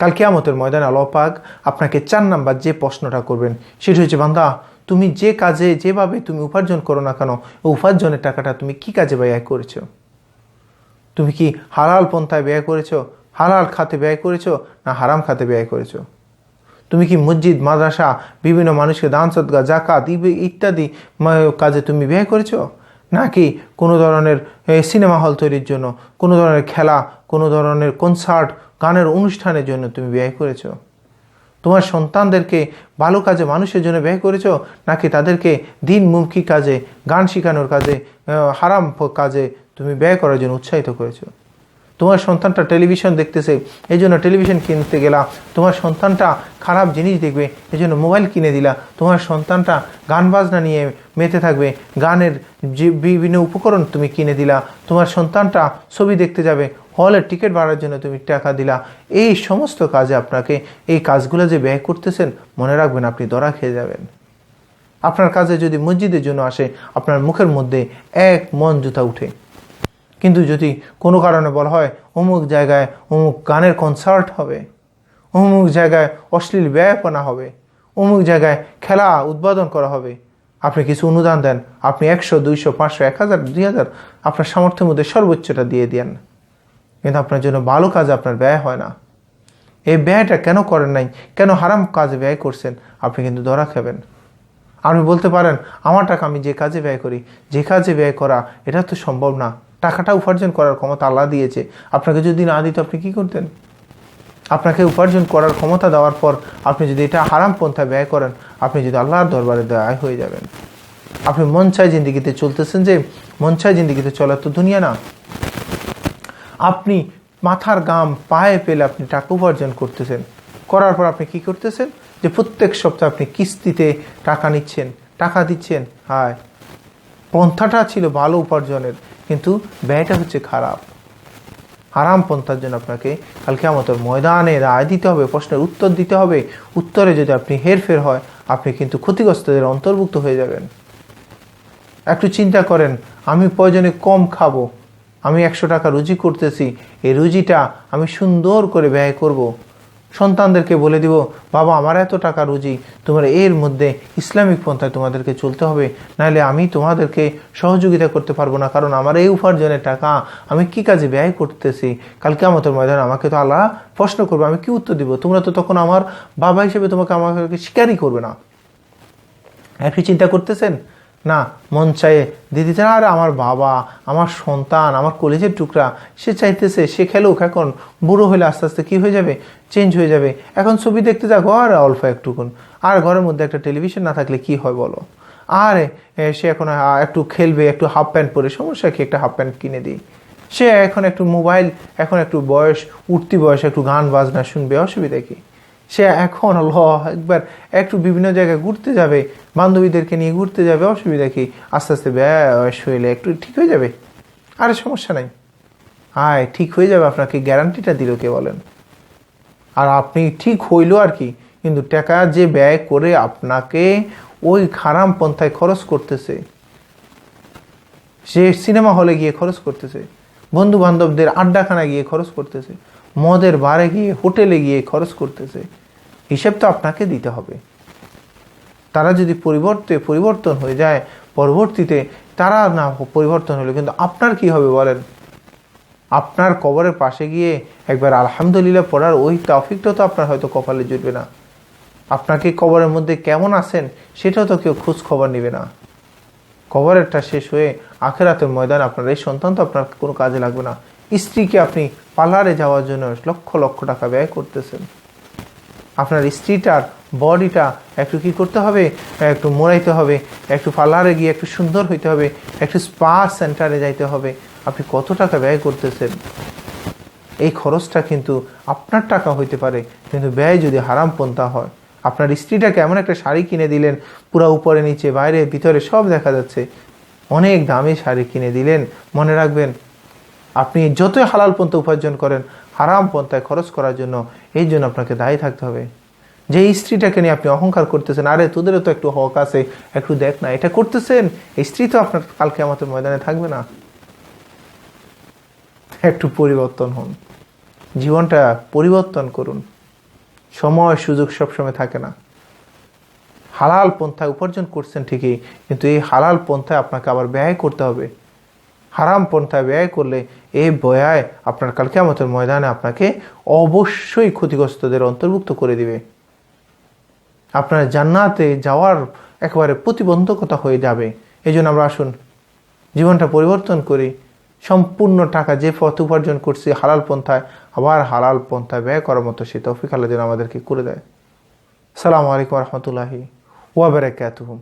কাল কেয়ামতের ময়দানে পাক আপনাকে চার নাম্বার যে প্রশ্নটা করবেন, সেটি হচ্ছে, বান্দা, তুমি যে কাজে যেভাবে তুমি উপার্জন করো না কেন উপার্জনের টাকাটা তুমি কি কাজে ব্যয় করেছ? তুমি কি হালাল পন্থায় ব্যয় করেছ? হালাল খাতে ব্যয় করেছ না হারাম খাতে ব্যয় করেছ? তুমি কি মসজিদ, মাদ্রাসা, বিভিন্ন মানুষকে দান সদগা জাকাত ইত্যাদি কাজে তুমি ব্যয় করেছ? নাকি কোনো ধরনের সিনেমা হল তৈরির জন্য, কোনো ধরনের খেলা, কোনো ধরনের কনসার্ট গানের অনুষ্ঠানের জন্য তুমি ব্যয় করেছ? তোমার সন্তানদেরকে ভালো কাজে, মানুষের জন্য ব্যয় করেছ? নাকি তাদেরকে দিনমুখী কাজে, গান শেখানোর কাজে হারাম কাজে তুমি ব্যয় করার জন্য উৎসাহিত করেছ? তোমার সন্তানটা টেলিভিশন দেখতেছে, এই জন্য টেলিভিশন কিনতে গেলা। তোমার সন্তানটা খারাপ জিনিস দেখবে, এই জন্য মোবাইল কিনে দিলা। তোমার সন্তানটা গান বাজনা নিয়ে মেতে থাকবে, গানের যে বিভিন্ন উপকরণ তুমি কিনে দিলা। তোমার সন্তানটা ছবি দেখতে যাবে হলের টিকিট ভাড়ার জন্য তুমি টাকা দিলা। এই সমস্ত কাজে আপনাকে এই কাজগুলো যে ব্যয় করতেছেন, মনে রাখবেন আপনি দরা খেয়ে যাবেন। আপনার কাজে যদি মসজিদের জন্য আসে, আপনার মুখের মধ্যে এক মন জুতা উঠে। কিন্তু যদি কোনো কারণে বলা হয়, অমুক জায়গায় অমুক গানের কনসার্ট হবে, অমুক জায়গায় অশ্লীল ব্যয়পনা হবে, অমুক জায়গায় খেলা উদ্বোধন করা হবে, আপনি কিছু অনুদান দেন, আপনি একশো, দুইশো, পাঁচশো, এক হাজার, দুই হাজার, আপনার সামর্থ্যের মধ্যে সর্বোচ্চটা দিয়ে দেন। কিন্তু আপনার জন্য ভালো কাজ আপনার ব্যয় হয় না। এই ব্যয়টা কেন করেন নাই? কেন হারাম কাজে ব্যয় করছেন? আপনি কিন্তু ধরা খাবেন। আপনি বলতে পারেন, আমার টাকা আমি যে কাজে ব্যয় করি, যে কাজে ব্যয় করা, এটা তো সম্ভব না। টাকাটা উপার্জন করার ক্ষমতা আল্লাহ দিয়েছে। আপনাকে যদি না দিত আপনি কি করতেন? আপনাকে উপার্জন করার ক্ষমতা দেওয়ার পর আপনি যদি এটা হারাম পন্থা ব্যয় করেন, আপনি যদি আল্লাহর দরবারে দায় হয়ে যাবেন। আপনি মন চায় জিন্দিগিতে চলতেছেন যে, মন চায় জিন্দিগিতে চলার তো দুনিয়া না। আপনি মাথার গাম পায়ে পেলে আপনি টাকা উপার্জন করতেছেন। করার পর আপনি কি করতেছেন? যে প্রত্যেক সপ্তাহে আপনি কিস্তিতে টাকা নিচ্ছেন, টাকা দিচ্ছেন। হায়! পন্থাটা ছিল ভালো উপার্জনের, কিন্তু ব্যয়টা হচ্ছে খারাপ। হারাম পন্থার জন্য আপনাকে কালকে আমাদের ময়দানে রায় দিতে হবে, প্রশ্নের উত্তর দিতে হবে। উত্তরে যদি আপনি হেরফের হয়, আপনি কিন্তু ক্ষতিগ্রস্তদের অন্তর্ভুক্ত হয়ে যাবেন। একটু চিন্তা করেন, আমি প্রয়োজনে কম খাব। আমি একশো টাকা রুজি করতেছি, এই রুজিটা আমি সুন্দর করে ব্যয় করব। সন্তানদেরকে বলে দিব, বাবা, আমার এত টাকা রুজি, তোমার এর মধ্যে ইসলামিক পন্থায় তোমাদেরকে চলতে হবে, নাহলে আমি তোমাদেরকে সহযোগিতা করতে পারব না, কারণ আমার এই উপার্জনের টাকা আমি কি কাজে ব্যয় করতেছি? কালকে আমাদের ময়দানে আমাকে তো আল্লাহ প্রশ্ন করবে, আমি কি উত্তর দিব? তোমরা তো তখন আমার বাবা হিসেবে তোমাকে আমাকে স্বীকারই করবে না। একটু চিন্তা করতেছেন? না, মন চায়ে দিদি আর আমার বাবা, আমার সন্তান, আমার কলেজের টুকরা, সে চাইতেছে, সে খেলুক, এখন বুড়ো হলে আস্তে আস্তে কী হয়ে যাবে? চেঞ্জ হয়ে যাবে। এখন ছবি দেখতে থাকো, আর অল্প একটুকুন। আর ঘরের মধ্যে একটা টেলিভিশন না থাকলে কি হয় বলো? আর সে এখন একটু খেলবে, একটু হাফ প্যান্ট পরে, সমস্যা কি? একটা হাফ প্যান্ট কিনে দিই। সে এখন একটু মোবাইল এখন একটু বয়স, উঠতি বয়স একটু গান বাজনা শুনবে, অসুবিধা কি? সে এখন ল একবার একটু বিভিন্ন জায়গায় ঘুরতে যাবে, বান্ধবীদেরকে নিয়ে ঘুরতে যাবে, অসুবিধা কি? আস্তে আস্তে বয়স হইলে একটু ঠিক হয়ে যাবে। আরে সমস্যা নাই। আয়, ঠিক হয়ে যাবে, আপনাকে গ্যারান্টিটা দিল কে বলেন? আর আপনি ঠিক হইল আর কি, কিন্তু টাকা যে ব্যয় করে আপনাকে ওই খারাম পন্থায় খরচ করতেছে, সে সিনেমা হলে গিয়ে খরচ করতেছে বন্ধু বান্ধবদের আড্ডাখানা গিয়ে খরচ করতেছে মদের বারে গিয়ে হোটেলে গিয়ে খরচ করতেছে, হিসেব তো আপনাকে দিতে হবে। তারা যদি পরিবর্তে পরিবর্তন হয়ে যায়, পরবর্তীতে তারা না পরিবর্তন হলো কিন্তু আপনার কি হবে বলেন? আপনার কবরের পাশে গিয়ে একবার আলহামদুলিল্লাহ পড়ার ওই তফিকটা তো আপনার হয়তো কপালে জুটবে না। আপনাকে কবরের মধ্যে কেমন আছেন, সেটাও তো কেউ খোঁজ খবর নেবে না। কবরেরটা শেষ হয়ে আখেরাতের ময়দান আপনার এই সন্তান তো আপনার কোনো কাজে লাগবে না। স্ত্রীকে আপনি পার্লারে যাওয়ার জন্য লক্ষ লক্ষ টাকা ব্যয় করতেছেন। আপনার স্ত্রীটার বডিটা একটু কি করতে হবে? একটু মোড়াইতে হবে, একটু পার্লারে গিয়ে একটু সুন্দর হইতে হবে, একটু স্পা সেন্টারে যাইতে হবে। আপনি কত টাকা ব্যয় করতেছেন? এই খরচটা কিন্তু আপনার টাকা হইতে পারে, কিন্তু ব্যয় যদি হারাম পন্থা হয়। আপনার স্ত্রীটাকে এমন একটা শাড়ি কিনে দিলেন, পুরা উপরে, নিচে, বাইরে, ভিতরে সব দেখা যাচ্ছে। অনেক দামি শাড়ি কিনে দিলেন। মনে রাখবেন আপনি যতই হালাল পন্থা উপার্জন করেন, হারাম পন্থায় খরচ করার জন্য এই জন্য আপনাকে দায়ী থাকতে হবে। যে স্ত্রীটাকে নিয়ে আপনি অহংকার করতেছেন, আরে তোদেরও তো একটু হক আছে, একটু দেখ না, এটা করতেছেন? এই স্ত্রী তো আপনার কালকে আমাদের ময়দানে থাকবে না। একটু পরিবর্তন হন। জীবনটা পরিবর্তন করুন। সময়, সুযোগ সবসময় থাকে না। হালাল পন্থায় উপার্জন করছেন ঠিকই, কিন্তু এই হালাল পন্থায় আপনাকে আবার ব্যয় করতে হবে। হারাম পন্থায় ব্যয় করলে এই ব্যয় আপনার কালকে আমাদের ময়দানে আপনাকে অবশ্যই ক্ষতিগ্রস্তদের অন্তর্ভুক্ত করে দিবে। আপনার জান্নাতে যাওয়ার একেবারে প্রতিবন্ধকতা হয়ে যাবে। এই জন্য আমরা আসুন, জীবনটা পরিবর্তন করি। সম্পূর্ণ টাকা যে পথ উপার্জন করছি হালাল পন্থায়, আবার হালাল পন্থায় ব্যয় করার মতো সে তৌফিক আল্লাহ যেন আমাদেরকে করে দেয়। সালামু আলাইকুম রহমতুল্লাহি ওয়াবারাকাতুহুম